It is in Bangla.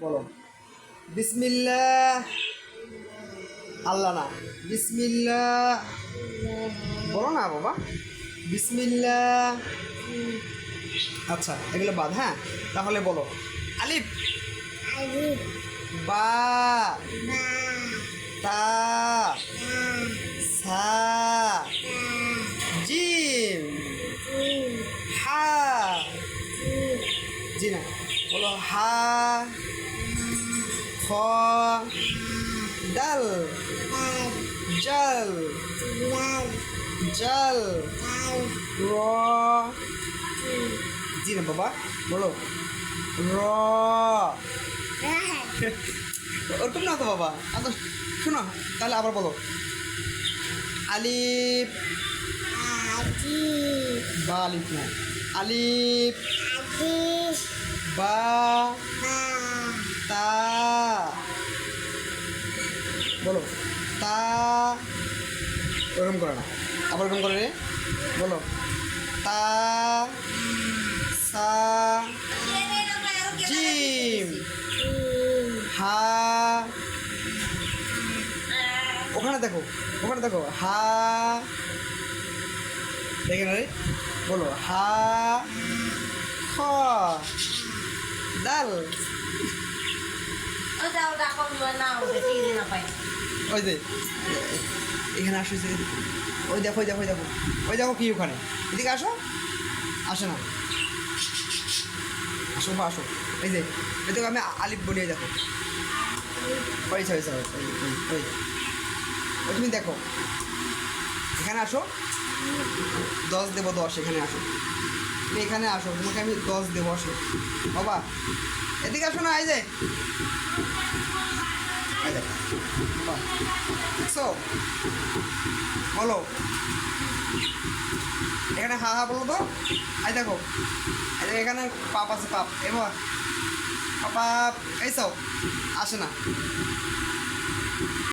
বলো। বিসমিল্লাহ। আল্লাহ না। বিসমিল্লাহ। বলো না বাবা। বিসমিল্লাহ। আচ্ছা এগুলো বাদ হ্যাঁ? তাহলে বলো। আলিফ। বা। তা। সা। জিম। হা। জি না বলো হা খ ডাল জল জল র জি না বাবা বলো র। ওরকম না তো বাবা আচ্ছা শোনো তাহলে আবার বলো। আলিফ। আজি বা আলিফ না আলিফ। বা, তা, বলো। তা, ওরকম করে না। আবার ওরকম করে রে। বলো। তা, সা, জিম, হা, ওখানে দেখো ওখানে দেখো, হা, দেখে না রে। বলো, হা পাই ওই যে এখানে আসো যে ওই দেখো ওই দেখো ওই দেখো ওই দেখো কি ওখানে। এদিকে আসো। আসে না। আসো আসো। এই যে এই দেখো আমি আলিফ বলিয়ে দেখো। ওই ওই ওই ওই তুমি দেখো। এখানে আসো। দশ দেবো দশ এখানে আসো। তুমি এখানে আসো, তোমাকে আমি দশ দেবো, আসো। বাবা, এদিকে আসো না দেখো বলো। এখানে হা হা বলো তো। এই দেখো। এখানে পাপ আছে, পাপ। এবার, পাপ এই সব আসে না।